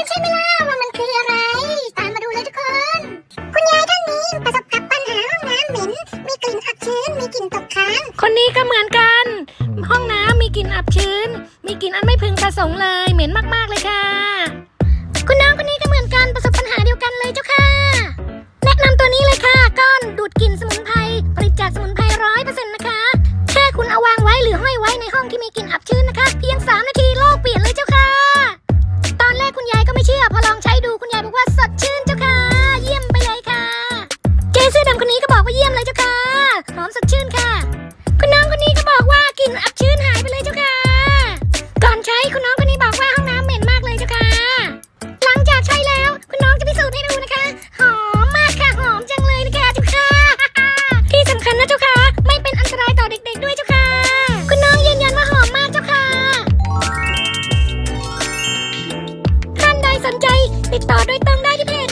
กันใช่ไหมล่ะว่ามันคืออะไร ตามมาดูเลยทุกคน คุณยายท่านนี้ประสบกับปัญหาห้องน้ำเหม็น มีกลิ่นอับชื้น มีกลิ่นตกค้าง คนนี้ก็เหมือนกัน ห้องน้ำมีกลิ่นอับชื้น มีกลิ่นอันไม่พึงประสงค์เลย เหม็นมากๆเลยค่ะ คุณน้องคนนี้ก็เหมือนกันประสบปัญหาเดียวกันเลยเจ้าค่ะ แนะนำตัวนี้เลยค่ะก้อนดูดกลิ่นสมุนไพรผลิตจากสมุนไพรร้อยเปอร์เซ็นต์นะคะ แค่คุณเอาวางไว้หรือห้อยไว้ในห้องที่มีกลิ่นอับชื้นนะคะ เพียง3นาที นี้ก็บอกว่าเยี่ยมเลยเจ้าค่ะ หอมสดชื่นค่ะ คุณน้องคนนี้ก็บอกว่ากลิ่นอับชื้นหายไปเลยเจ้าค่ะ ก่อนใช้คุณน้องคนนี้บอกว่าห้องน้ำเหม็นมากเลยเจ้าค่ะ หลังจากใช้แล้ว คุณน้องจะพิสูจน์ให้ดูนะคะ หอมมากค่ะ หอมจังเลยนะคะเจ้าค่ะ ที่สำคัญนะเจ้าค่ะ ไม่เป็นอันตรายต่อเด็กๆด้วยเจ้าค่ะ คุณน้องยืนยันว่าหอมมากเจ้าค่ะ ท่านใดสนใจ ติดต่อโดยตรงได้ที่เพจ